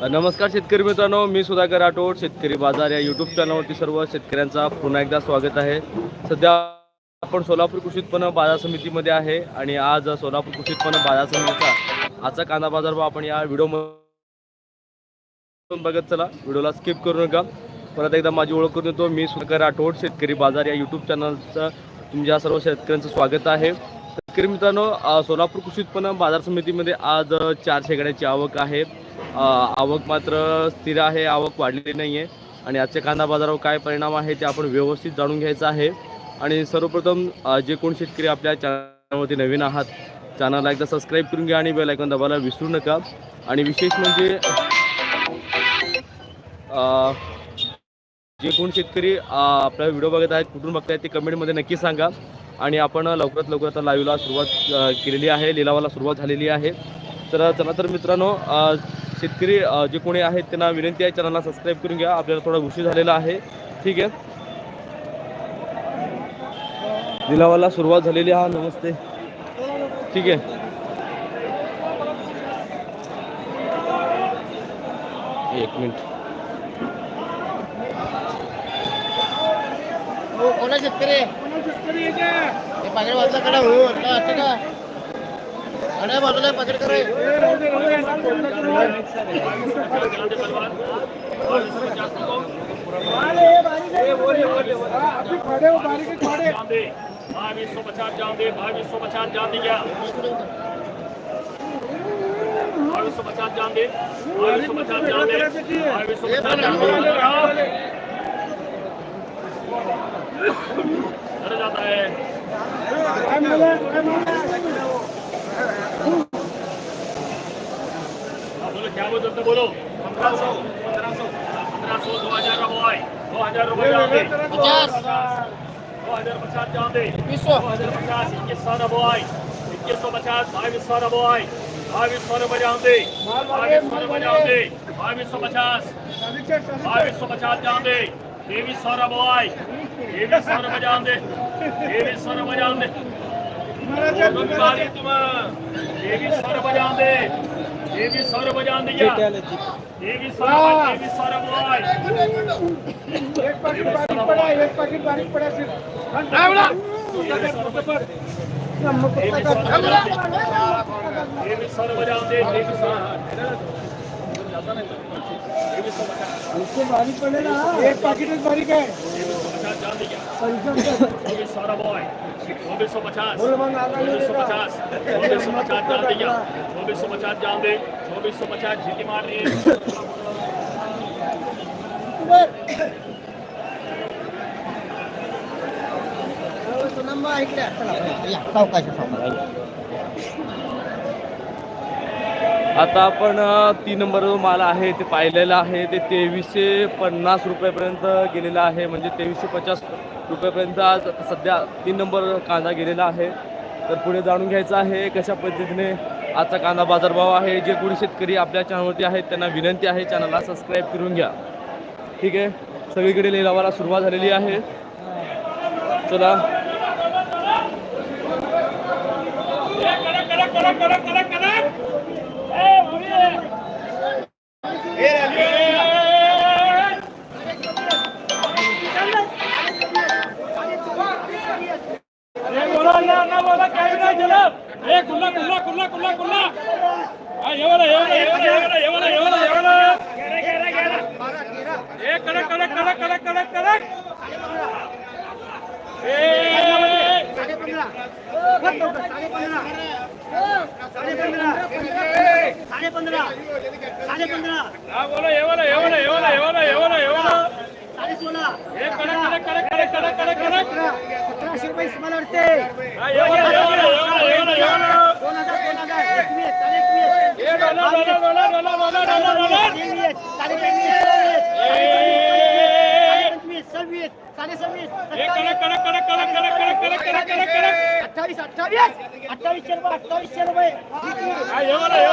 नमस्कार शेतकरी मित्रांनो मी सुधाकर राठोड शेतकरी बाजार या यूट्यूब चॅनलवरती सर्व शेतकऱ्यांचा पुन्हा एकदा स्वागत आहे. सध्या आपण सोलापूर कृषी उत्पन्न बाजार समितीमध्ये आहे आणि आज सोलापूर कृषी उत्पन्न बाजार समितीचा आजचा कांदा बाजार भाव आपण या व्हिडिओ बघत चला. व्हिडिओला स्किप करू नका. परत एकदा माझी ओळख करून देतो. मी सुधाकर राठोड शेतकरी बाजार या यूट्यूब चॅनलचं तुमच्या सर्व शेतकऱ्यांचं स्वागत आहे. शेतकरी मित्रांनो सोलापूर कृषी उत्पन्न बाजार समितीमध्ये आज चार शेकड्याची आवक आहे. आवक मात्र स्थिर आहे आवक वाढलेली नाही आहे आणि आजच्या कांदा बाजारावर काय परिणाम आहे ते आपण व्यवस्थित जाणून घ्यायचं आहे. आणि सर्वप्रथम जे कोण शेतकरी आपल्या चॅनलवरती नवीन आहात चॅनलला एकदा सबस्क्राईब करून घ्या आणि बेल आयकॉन दाबायला विसरू नका. आणि विशेष म्हणजे जे कोण शेतकरी आपला व्हिडिओ बघत आहेत कुठून बघतायत ते कमेंटमध्ये नक्की सांगा. आणि आपण लवकरात लवकर आता लाईव्हला सुरुवात केलेली आहे लिलावाला सुरुवात झालेली आहे. तर चला तर मित्रांनो शेतकरी जे कोणी आहेत त्यांना विनंती आहे चॅनलला सबस्क्राईब करून घ्या. आपल्याला थोडा उशीर झालेला आहे. ठीक आहे? लिलावाला सुरुवात झालेली आहे. नमस्ते. ठीक आहे? एक मिनिट. हो, कोणा शेतकरी. हे पाकिट वाजला कडा हो वाटलं असं का अरे बाजूला पाकिट करे। बाईस सौ पचास जान दे बाईस सौ पचास जान दे क्या बाईस सौ पचास जान दे बाईस सौ पचास जान दे बाईस सौ पचास जान दे बोलो पंद्रह सौ पंद्रह सौ पंद्रह सौ दो हजार रुपये दो हजार रुपये जान पचास दो हजार पचास जान दे वीस सौ दो हजार पचास इक्कीस सौ रुपये इक्कीस सौ पचास बाईस सौ रुपये बाईस सौ रुपये जान दे बाईस सौ रुपये जान दे बाईस सौ पचास बाईस सौ पचास जान దేవి సారాబాయ్ దేవి సారబ జాంది దేవి సారబ జాంది దేవి సారబ జాంది దేవి సారబ జాంది దేవి సారబ దేవి సారబాయ్ एक पैकेट बारीक पड़ा एक पैकेट बारीक पड़ा सिर्फ ड्राइवड़ा देवी सर्व जान दे देवी सर्व इससे बारीक पड़े ना एक पैकेट बारीक है चौबीस सौ पचास चौबीस सौ पचास चौबीस सौ पचास जान दिया चौबीस सौ पचास जान दे चौबीस सौ पचास झीटी मार रही नंबर ऐकल्या आता आपण तीन नंबर जो माल आहे ते पाहिलेलं आहे ते तेवीसशे पन्नास रुपयापर्यंत गेलेला आहे. म्हणजे तेवीसशे पचास रुपयापर्यंत आज सध्या तीन नंबर कांदा गेलेला आहे. तर पुढे जाणून घ्यायचं आहे कशा पद्धतीने आजचा कांदा बाजारभाव आहे जे कोणी शेतकरी आपल्या चॅनलवरती आहेत त्यांना विनंती आहे चॅनलला सबस्क्राईब करून घ्या. ठीक आहे? सगळीकडे लिलावाला सुरुवात झालेली आहे. चला. करा, करा, करा, करा, करा, करा, कडक कडक कडक कडक कडक। कडक साडेपंधरा. साडेपंधरा. साडेपंधरा. साडेपंधरा. साडेपंधरा. साडे सोळा सतराशे रुपये मला वाटते ભવિષ્યનો ભાઈ.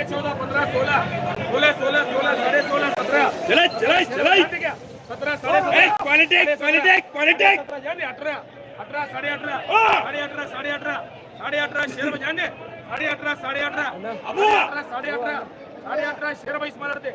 साढ़े चौदह पंद्रह सोलह सोलह सोलह सोलह साढ़े सोलह सत्रह चला चला चला सत्रह साढ़े क्वालिटी क्वालिटी पॉलिटिक अठारह अठारह साढ़े अठारह साढ़े अठारह साढ़े अठारह साढ़े अठारह शेयर बजाने साढ़े अठारह साढ़े अठारह साढ़े अठारह साढ़े अठारह शेयर बाईस मारते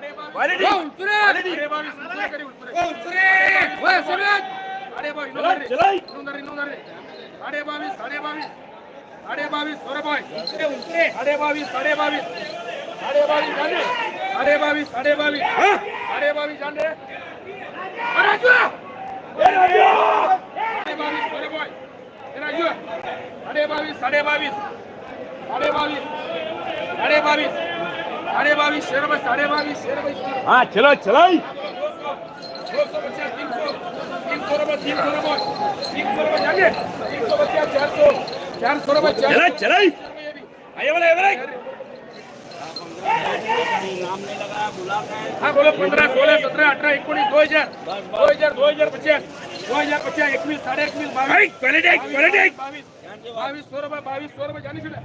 साडे बावीस साडे बावीस साडे बावीस क्वालिटी साडे बावीस साडे बावीस. साडे बावीस नोंदणी साडे बावीस साडे बावीस साडे बावीस सोरबाय साडे बावीस बावीस साडे बावीस साडे बावीस साडे बावीस साडे बावीस साडे बावीस साडे बावीस शेरबाई साडे बावीस शेरबाई हा चलो चलो दो सौ पचास तीन सौ तीन सौ रुपये तीन सौ रुपये तीन सौ रुपये जाने तीन सौ पचास चार सौ चार सौ रुपये चला चला बघा ये बघा हाँ बोलो पंद्रह सोलह सत्रह अठारह एकोणीस दो हजार दो हजार दो हजार पचास दो हजार पचास एकवीस साढ़े एकवीस बावीस क्वालिटी क्वालिटी बावीस सौ रुपये बावीस सौ रुपये जाने चलो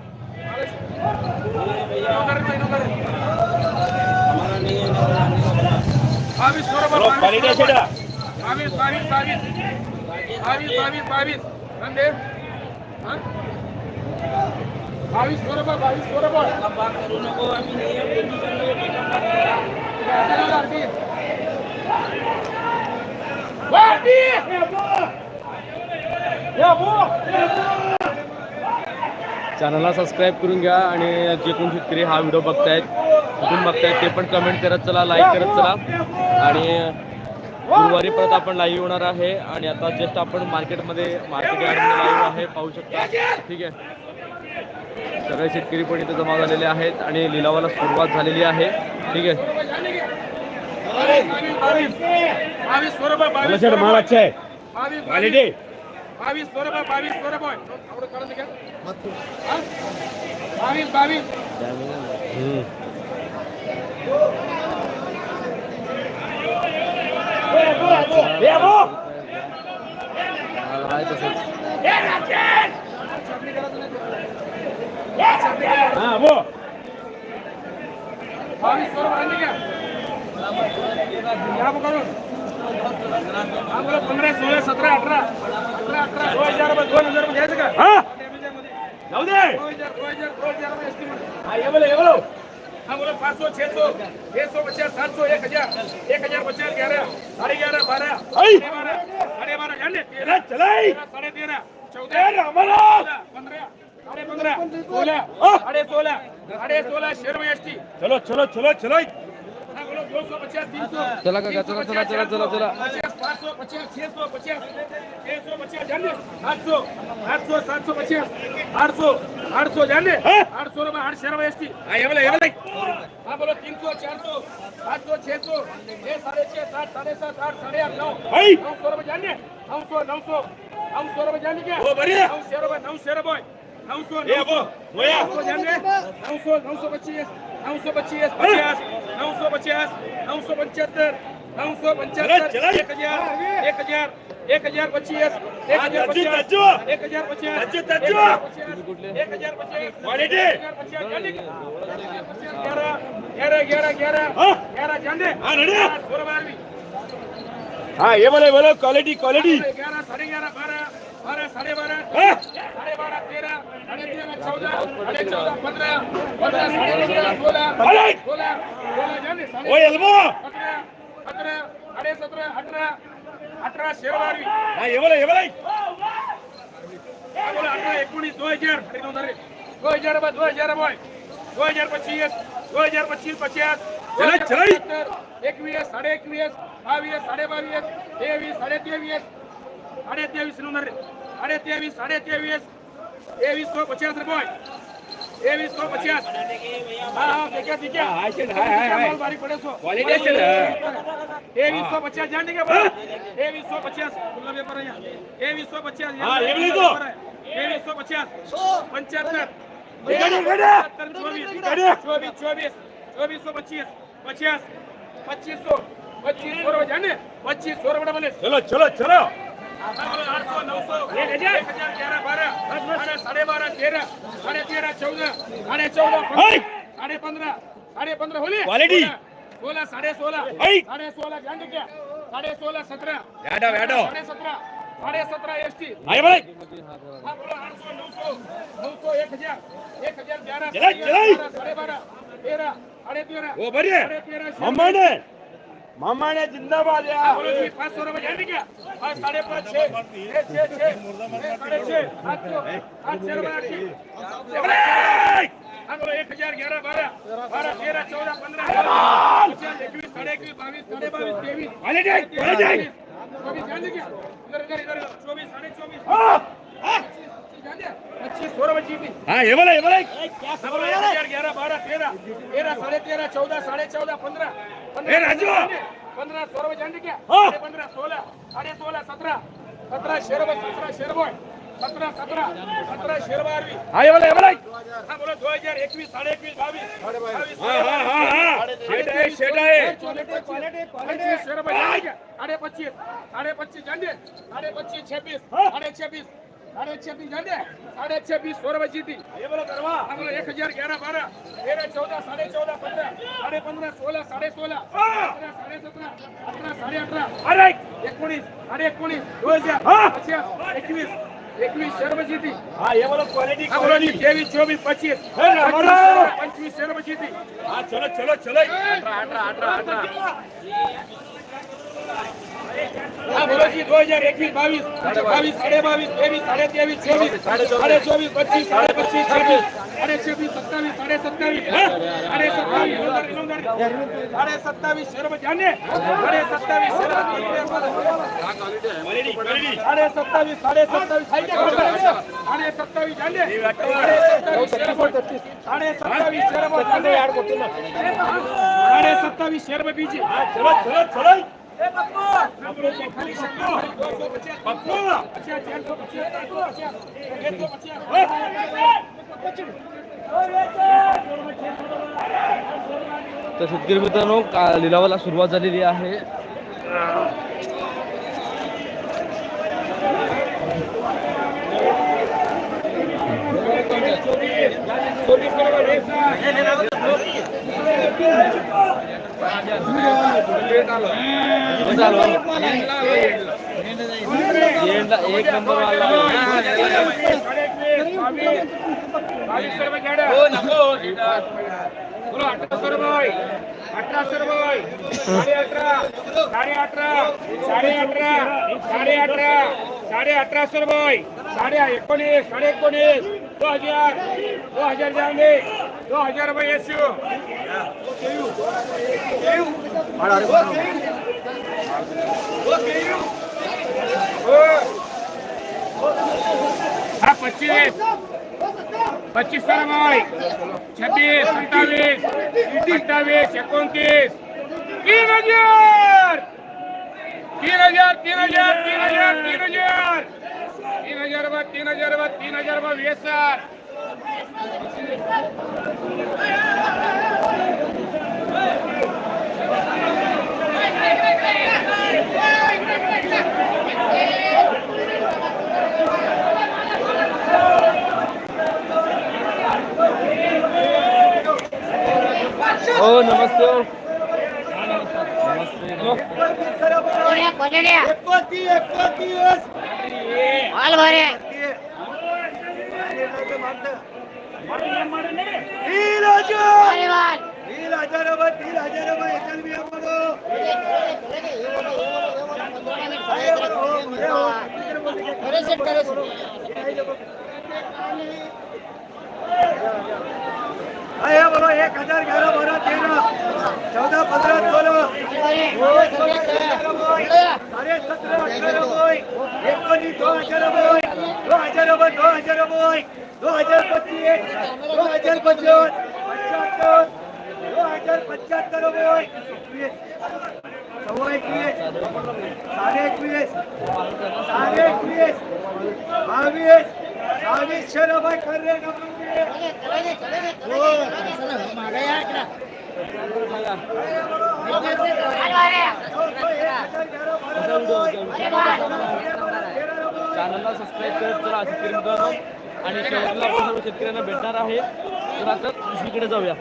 बावीस बरोबर सौ रुपये। असेल बावीस बावीस बावीस बावीस बावीस बावीस बरोबर बावीस बरोबर Yeah, boy! Yeah, boy! चॅनलला सबस्क्राईब करून घ्या आणि जे कोण शेतकरी हा व्हिडिओ बघतायत कुठून बघतायत ते पण कमेंट करत चला लाईक करत चला आणि गुरुवारी परत आपण लाईव्ह होणार आहे आणि आता जस्ट आपण मार्केटमध्ये मार्केट यार्डमध्ये लाईव्ह आहे पाहू शकता ठीक आहे सगळे शेतकरी पण इथे जमा झालेले आहेत आणि लिलावाला सुरुवात झालेली आहे ठीक आहे બાવીસ સો રૂપિયા બાવીસ સો રૂપિયા આપણું કરો દીકરા બાવીસ બાવીસ બાવીસ કરો बावीस सौ रुपये बावीस सौ रुपये आवडं काढून दे का? हाँ? बावीस बावीस हम्म. ये वो आहे तसंच हाँ वो बावीस सौ रुपये आणले का या बघ करून हा बोला पंधरा सोळा सतरा अठरा अठरा अठरा दो हजार रुपये दोन हजार रुपये घ्यायचं का हाँ डॅमेजमध्ये. जाऊ दे दो हजार दो हजार दो हजार रुपये estimate. हाँ ये बोलो ये बोलो हाँ बोलो पाँच सौ छह सौ छह सौ पचास सात सौ एक हजार एक हजार पचास ग्यारह साढ़े ग्यारह बारह आई। साढ़े बारह साढ़े बारह जाने चला चला तेरह, साढ़े तेरह चौदह ए रामाला चौदह, पंद्रह साढ़े पंद्रह सोलह हाँ। साढ़े सोलह साढ़े सोलह शेर में एस टी चलो चलो चलो चलो ચલા કાકા ચલા ચલા ચલા ચલા ચલા. પાંચસો પચાસ છસો પચાસ છસો પચાસ જાને આઠસો આઠસો સાતસો પચાસ આઠસો આઠસો જાને આઠસો રૂપિયા આઠ શેર એસટી. હા એવલે એવલે. હા બોલો તીનસો ચારસો પાંચસો છસો બે સાડે છ સાત સાડે સાત આઠ સાડે આઠ નવ. નવસો રૂપિયા જાને નવસો નવસો નવસો રૂપિયા જાને કે નવસો રૂપિયા નવસો રૂપિયા નવસો નવસો. નવસો પચીસ. નવસો પચીસ. પચાસ નવસો પચાસ. નવસો પંચોતેર. નવસો પંચોતેર. એક હજાર. એક હજાર. એક હજાર પચીસ. એક હજાર પચાસ. એક હજાર પચાસ. એક હજાર પચાસ. હા. એ બોલે બોલો. ક્વોલિટી ક્વોલિટી नौ सौ ये नौ वो सौ वो या नौ सौ जाने नौ सौ नौ सौ पच्चीस नौ सौ पच्चीस पचास नौ सौ पचास नौ सौ पंचहत्तर नौ सौ पंचहत्तर चला, चला। एक हजार एक हजार एक हजार पच्चीस एक हजार तज्जू, पचास तज्जू। एक हजार पचास तज्जू, एक तज्जू। हजार पचास एक हजार पचास क्वालिटी। एक हजार पचास जाने ग्यारह ग्यारह ग्यारह ग्यारह। ग्यारह जाने रेडी। सोलह बारहवीं ये बोलो ये बोलो क्वालिटी क्वालिटी ग्यारह साढ़े ग्यारह बारह बारह साढ़े बारह साढ़े बारह तेरह साढ़े तेरह चौदह साढ़े चौदह पंद्रह पंद्रह साढ़े पंद्रह सोलह अरे! सोलह सोलह जाने ओ साढ़े एल्बो सत्रह सत्रह साढ़े सत्रह अठारह अठारह शेर बारहवीं हाँ ये बोलो ये बोलो बोला अठरा एकोणीस दो हजार अरे नऊ धरे. दो हजार रुपये दो हजार रुपये दो हजार पच्चीस दो हजार पच्चीस पचास. एकवीस साडे एकवीस बावीस साडे बावीस तेवीस साडे तेवीस साडे तेवीस नऊ સાડે ત્રેવીસ સાડે ત્રેવીસ ત્રેવીસો પચાસ રૂપિયા ત્રેવીસો પચાસ. હા હા જગ્યા જગ્યા મારી પડે છો. ત્રેવીસો પચાસ જાણ કે ત્રેવીસો પચાસ. ખુલ્લા વેપાર અહીંયા. ત્રેવીસો પચાસ. ત્રેવીસો પચાસ. પંચોતેર. ચોવીસ. ચોવીસ ચોવીસ. ચોવીસો પચીસ. પચાસ. પચીસો. પચીસ સોરવા જાણે? પચીસ સોરવા મને ચલો ચલો ચલો. ये भी लिखो. तेवीस सौ पचास पंचाहत्तर गाड़ी, गाड़ी. पचहत्तर, चौबीस गाड़ी. चौबीस चौबीस चौबीस सौ पच्चीस पचास पच्चीस सौ पच्चीस सौ रुपये जाने पच्चीस सौ रुपये बोले चलो चलो चलो आठ सौ नौ सौ एक हजार एक हजार ग्यारह बारह बारह साढ़े बारह तेरह साढ़े तेरह चौदह साढ़े चौदह हाय. साढ़े पंद्रह साढ़े पंद्रह होली Quality. सोलह साढ़े सोलह हाय. साढ़े सोलह ध्यान दीजिए साढ़े सोलह सत्रह याडव याडव साढ़े सत्रह साढ़े सत्रह एस टी हाय बळे हाँ बोलो आठ सौ नौ सौ नौ सौ एक हजार एक हजार ग्यारह चला, चला. बारह, साढ़े बारह तेरह साढ़े तेरह ओ बरे साढ़े तेरह મામા ને જિંદાબાદ પાંચસો રૂપિયા જાણી ગયા. સાડે પાંચ છે. એક હજાર ગ્યારહ બારહ બારહ તેરહ ચૌદ પંદર એકવીસ સાડે એકવીસ બાવીસ સાડે બાવીસ ત્રેવીસ. ચોવીસ જાણી ગયા. ચોવીસ સાડે ચોવીસ. हा हे बळे हे बळे हाँ, बोलो एक हजार ग्यारह बारह तेरह तेरह साढ़े तेरह चौदह साढ़े चौदह पंद्रह ए, राजू! पंद्रह सौ रुपये जान दे क्या हाँ। साढ़े पंद्रह सोलह साढ़े सोलह सत्रह सत्रह शेर सत्रह शेर सत्रह सत्रह सत्रह शेर बारहवीं हा हे बळे हे बळे हाँ बोलो दो हजार इक्कीस साढ़े इक्कीस बाईस बाईस हा हा हा हा शेट आहे शेट आहे पच्चीस शेर जाने क्या साढ़े पच्चीस साढ़े पच्चीस जान दे साढ़े पच्चीस छब्बीस साढ़े छब्बीस साढ़े छब्बीस जान दे साढ़े छब्बीस सौ रुपये जीती हे बळे करवा हम लोग एक हजार ग्यारह बारह तेरह चौदह साढ़े चौदह पंद्रह साढ़े पंद्रह सोलह साढ़े सोलह सत्रह साढ़े सत्रह अठारह साढ़े अठारह अरे एकोणीस साढ़े एकोणीस दो हजार हाँ। पचास एकवीस एकवीस शेर रुपये जीती हा हे बळे क्वालिटी हम लोग क्वालिटी तेईस चौबीस पच्चीस हे ना, पच्चीस बड़ा। शेर- पंचवीस शेर रुपये जीती हा चलो चलो चलो हाँ बोलो जी दो हजार इक्कीस बाईस बाईस साढ़े बाईस तेईस साढ़े तेईस चौबीस साढ़े चौबीस पच्चीस साढ़े पच्चीस छब्बीस साढ़े छब्बीस सत्ताईस साढ़े सत्ताईस साढ़े આ વર્ષથી દો હજાર એકવીસ બાવીસ બાવીસ સાડે બાવીસ ત્રેવીસ સાડે ત્રેવીસ ચોવીસ સાડે ચોવીસ પચીસ સાડે પચીસ છવ્વીસ સાડે છવ્વીસ સત્તાવીસ સાડે સત્તાવીસ સાડે સત્તાવીસ સાડે સત્તાવીસ શેરમાં જાને સાડે સત્તાવીસ સાડે સત્તાવીસ સાડે સત્તાવીસ સાડે સત્તાવીસ જાને સાડે સત્તાવીસ શેરમાં સાડે સત્તાવીસ શેરમાં બીજી तर शेतकरी मित्रांनो का लिलावाला सुरुवात झालेली आहे. येंडा- एक नंबर वाला बावीस रुपये घ्या बोलो अठराशे रुपये अठराशे रुपये साडे अठरा साडे अठरा साडे अठरा साडे अठरा साडे अठराशे रुपये साडे एकोणीस साडे एकोणीस दो हजार दो हजार जाएंगे दो हजार रुपये एसयू। हा पच्चीस. पच्चीस रुपये छब्बीस सत्तावीस अठ्ठावीस एकोणतीस. तीन हजार. तीन हजार तीन हजार तीन हजार तीन हजार. तीन हजार तीन हजार तीन हजार रुपये वीस हजार. Oh, namaste. Namaste. Namaste. Namaste. બોલો એક હજાર ગ્યારહ બારહ તેર ચૌદહ પંદર સોલહ અરે સત્ર અઢાર હોય એકોની દો હજાર હોય હજાર હોય દો હજાર હોય दो हजार पच्चीस दो हजार पचपन पचहत्तर दो हजार पचहत्तर रुपये एकवीस सव्वा एकवीस साडे एकवीस साडे एकवीस बावीस रुपये कर चॅनलला सबस्क्राईब करत चला आणि शेवटला सर्व शेतकऱ्यांना भेटणार आहे. तर आता दुसरीकडे जाऊया.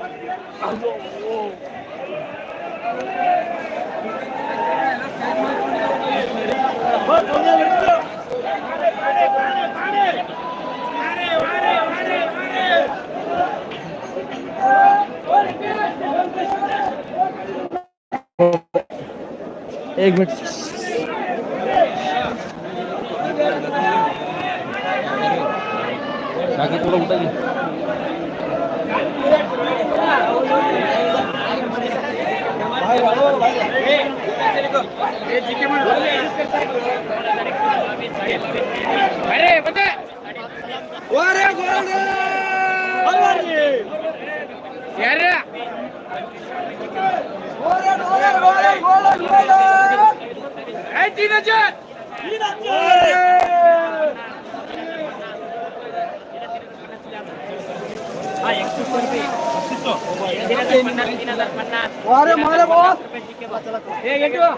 एक मिनिट. కింద ఉంటుంది Hey, Tina Jet! हे घेतो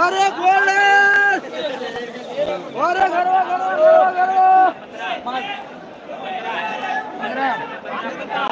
अरे गोल्ड अरे गरवा गरवा गरवा गरवा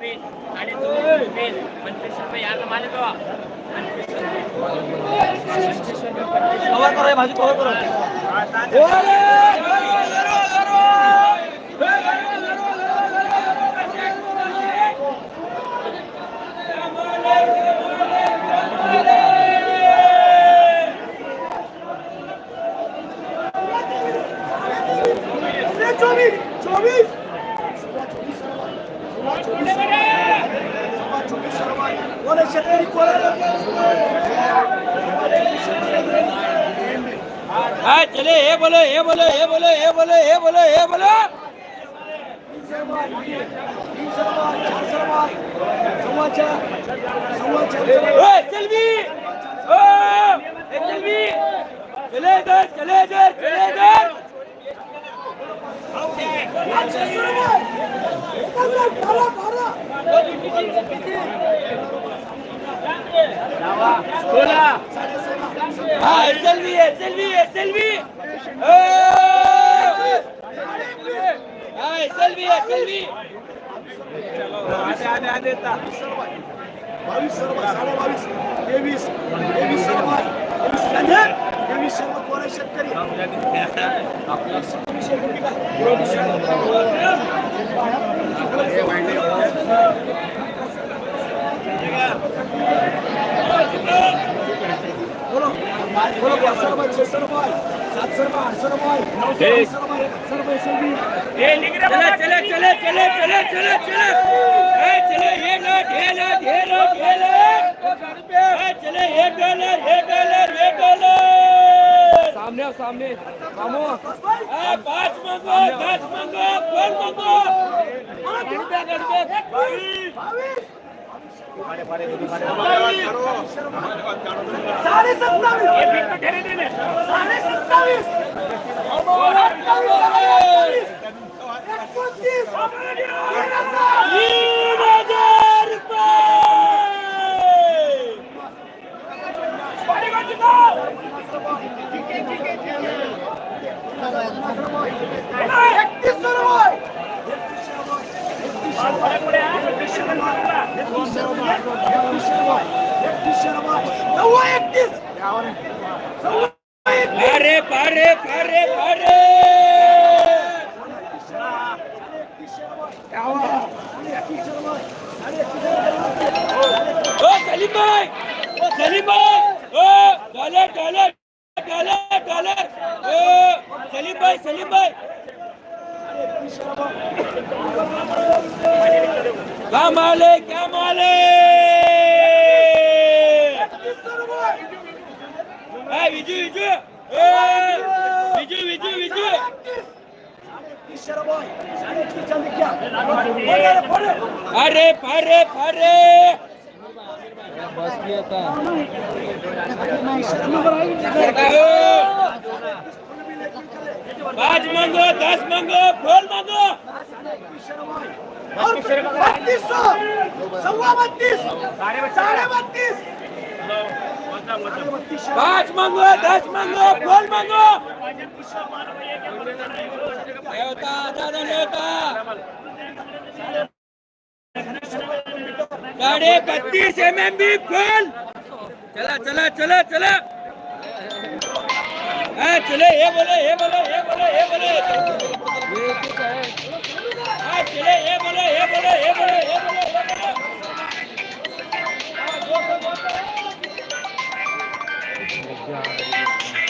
कोण कोणती बरं अरे बोला अरे अरे कवर करो भाजी कवर करो. चोवीस हाँ चले ये बोलो ये बोलो ये बोलो ये बोलो ये बोलो ये बोलो ओए चलवी ओ ए चलवी चले इधर चले इधर चले इधर बोला हाँ एसएलवी एसएलवी एसएलवी हाँ एसएलवी बावीस सर्व साडे बावीस तेवीस तेवीस सर्व तेवीस गंधर तेवीस सर्व कोण शेतकरी. सर्व सर्व सर्व चले सामने आओ, सामने मामो ए पांच मंगो दस मंगो कौन मंगो गड़बे गड़बे साडे सत्तावीस साडे सत्तावीस एकतीस सर्व पारे पारे पारे पारे! ओ सलीम भाई ओ सलीम भाई ओ डॉलर डॉलर डॉलर डॉलर ओ सलीम भाई सलीम भाई क्या माल है क्या माल है ए, विजू विजू ए, विजू विजू विजू अरे फारे फारे पाच मांगो दस मांगो फल मांगो. पाच मांगो दस मांगो फल मांगो. नेवता दादा नेवता. साढ़े बत्तीस एम एम बी फुल चला चला चला चला. चले हे बोले हे बोले हे बोले हे बोले. चले हे बोले हे बोले हे बोले हे बोले. ये बोले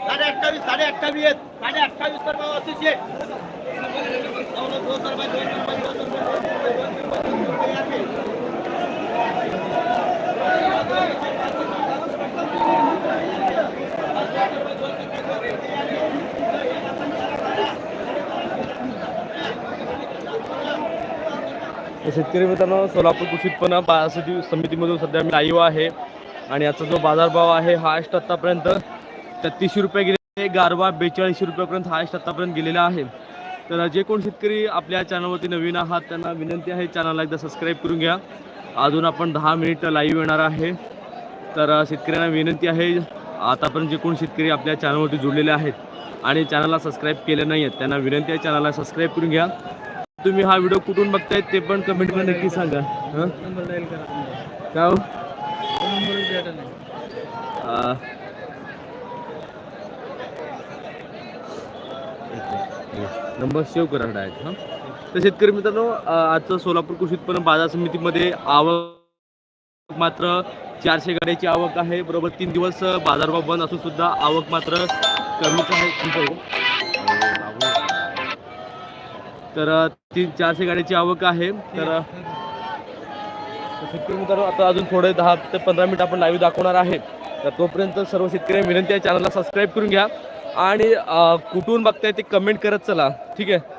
સાડે અઠાવીસ સાડે અઠાવીસ સાડે અઠાવીસ પર વાંચી છે દો સર ભાઈ દો સર ભાઈ દો સર ભાઈ દો સર ભાઈ शेतकरी मित्रांनो सोलापूर कृषी उत्पन्न बाजार समितीमधून सध्या मी लाईव्ह आहे. आणि याचा जो बाजारभाव आहे हायस्ट आत्तापर्यंत छत्तीसशे रुपये गेले गारवा बेचाळीसशे रुपयापर्यंत हायस्ट आत्तापर्यंत गेलेला आहे. तर जे कोण शेतकरी आपल्या चॅनलवरती नवीन आहात त्यांना विनंती आहे चॅनलला एकदा सबस्क्राईब करून घ्या. अजून आपण दहा मिनिट लाईव्ह येणार आहे. तर शेतकऱ्यांना विनंती आहे आतापर्यंत जे कोण शेतकरी आपल्या चॅनलवरती जोडलेले आहेत आणि चॅनलला सबस्क्राईब केले नाही आहेत त्यांना विनंती आहे चॅनलला सबस्क्राईब करून घ्या. तुम्ही हा व्हिडिओ कुठून बघतायत ते पण कमेंटमध्ये नक्की सांगा. हं? का हो? अ, नंबर सेव्ह करायला आहेत हां. तर शेतकरी मित्रांनो अ, आजचं सोलापूर कृषी उत्पन्न बाजार समितीमध्ये आवक मात्र चारशे गाड्याची आवक आहे. बरोबर तीन दिवस बाजारभाव बंद असून सुद्धा आवक मात्र कमीच आहे तर तीन चारशे गाड्याची आवक आहे. तर तर शेतकरी मित्रांनो आता अजून थोडे दहा ते पंधरा मिनिट आपण लाईव्ह दाखवणार आहे. तर तोपर्यंत सर्व शेतकरी विनंती आहे चॅनलला सबस्क्राईब करून घ्या. आणि कुठून बघताय ते कमेंट करत चला ठीक आहे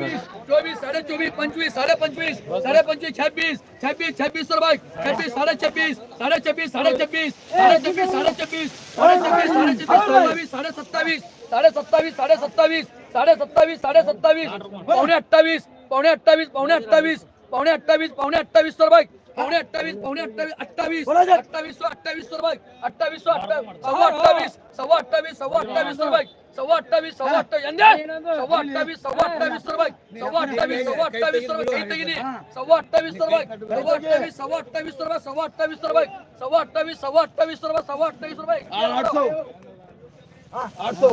चोवीस चोवीस साडे चोवीस पंचवीस साडे पंचवीस साडे पंचवीस छब्बीस छब्बीस छब्बीस सर भाई छब्बीस साडे छब्बीस साडे छब्बीस साडे छब्बीस साडे छब्बीस साडे छब्बीस साडे छब्बीस साडे छब्बीस साडे सत्तावीस साडे सत्तावीस साडे सत्तावीस साडे सत्तावीस साडे सत्तावीस पावणे अठ्ठावीस पावणे अठ्ठावीस पावणे अठ्ठावीस पावणे अठ्ठावीस पावणे अठ्ठावीस सर भाई पावणे अठ्ठावीस पावणे अठ्ठावीस अठ्ठावीस अठ्ठावीस सो अठ्ठावीस सर भाई अठ्ठावीस सो अठ्ठावीस सव्वा अठ्ठावीस सव्वा अठ्ठावीस सव्वा अठ्ठावीस सर भाई सव्वा अठ्ठावीस सव्वा अठ्ठावीस यंदा सव्वा अठ्ठावीस सव्वा अठ्ठावीस सर सव्वा अठ्ठावीस सव्वा अठ्ठावीस सर भाई काही नाही सव्वा अठ्ठावीस सर सव्वा अठ्ठावीस सव्वा अठ्ठावीस सर सव्वा अठ्ठावीस सर सव्वा अठ्ठावीस सव्वा अठ्ठावीस सर सव्वा अठ्ठावीस सर आठ सौ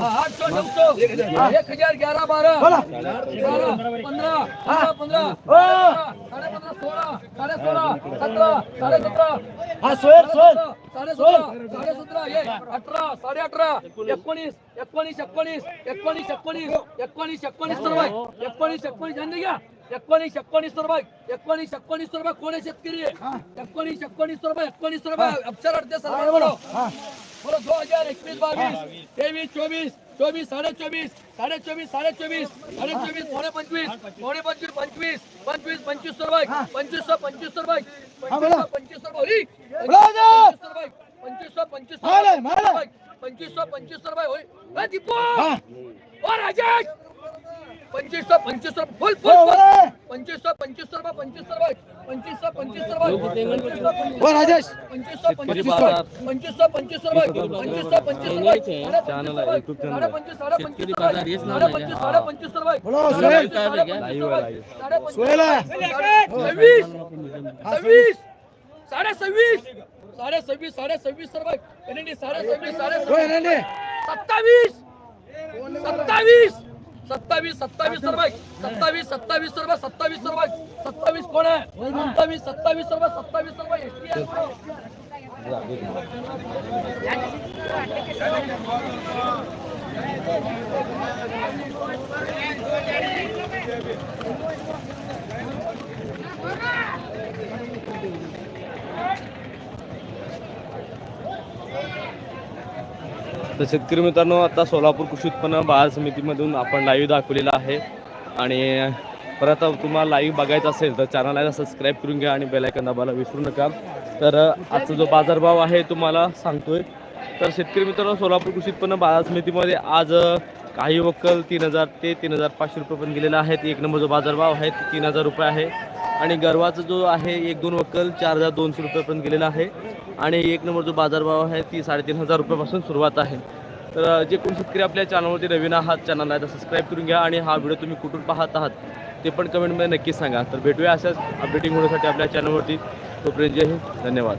नौ सौ एक हजार ग्यारह बारह बारह पंद्रह पंद्रह पंद्रह साढ़े पंद्रह सोलह साढ़े सोलह सत्रह साढ़े सत्रह हा साडे सतरा साडे. सतरा ये अठरा साडे अठरा एकोणीस एकोणीस एकोणीस एकोणीस एकोणीस एकोणीस एकोणीस तर बाय एकोणीस एकोणीस घ्या एकोणीस एकोणीस बाय कोण शेतकरी एकोणीस एकोणीस तर बाय एकोणीस तर बाय अक्षर अडते सर बोलो. दो हजार एकवीस बावीस तेवीस चोवीस चोवीस साडे चोवीस साडे चोवीस साडे चोवीस साडे चोवीस पावणे पंचवीस पावणे पंचवीस पंचवीस पंचवीस पंचवीस तर बाय पंचवीस सौ पंचवीस तर बाय पंचवीस बोली. पंचवीस पंचवीस मारले. पंचवीस पंचवीस रुपये. होय? ए, पंचवीस पंचवीस फुल फुल हो. पंचवीस पंचवीस पंचवीस पंचवीस पंचवीस पंचवीस पंचवीस पंचवीस पंचवीस चॅनल आहे, साडे पंचवीस बोलो, सोहेल. सोहेल. सव्वीस. सव्वीस. साडे सव्वीस साडे सव्वीस साडे सव्वीस साडे सव्वीस. साडे. सत्तावीस. सत्तावीस. सत्तावीस सत्तावीस रुपये सत्तावीस सत्तावीस रुपये सत्तावीस रुपये सत्तावीस कोण आहे? सत्तावीस सत्तावीस रुपये सत्तावीस रुपये एसटी तर शेतकरी मित्रांनो आता सोलापूर कृषी उत्पन्न बाजार समितीमधून आपण लाईव्ह दाखवलेला आहे. आणि परत तुम्हाला लाईव्ह बघायचं असेल तर चॅनलला सबस्क्राईब करून घ्या आणि बेलायकन दाबायला विसरू नका. तर आजचा जो बाजारभाव आहे तुम्हाला सांगतोय. तर शेतकरी मित्रांनो सोलापूर कृषी उत्पन्न बाजार समितीमध्ये आज काही वक्कल तीन हजार ते तीन हजार पाचशे रुपये पण गेलेला आहेत. एक नंबर जो बाजारभाव आहे तीन हजार रुपये आहे. आणि गरवाचा जो आहे एक दोन वक्कल चार हजार दोनशे रुपये पण गेलेला आहे. आणि एक नंबर जो बाजारभाव आहे ती साडेतीन हजार रुपयापासून सुरुवात आहे. तर जे कोण शेतकरी आपल्या चॅनलवरती नवीन आहात चॅनलला तर सबस्क्राईब करून घ्या आणि हा व्हिडिओ तुम्ही कुठून पाहत आहात ते पण कमेंटमध्ये नक्कीच सांगा. तर भेटूया अशाच अपडेटिंग होण्यासाठी आपल्या चॅनलवरती तोपर्यंत जय हिंद. धन्यवाद.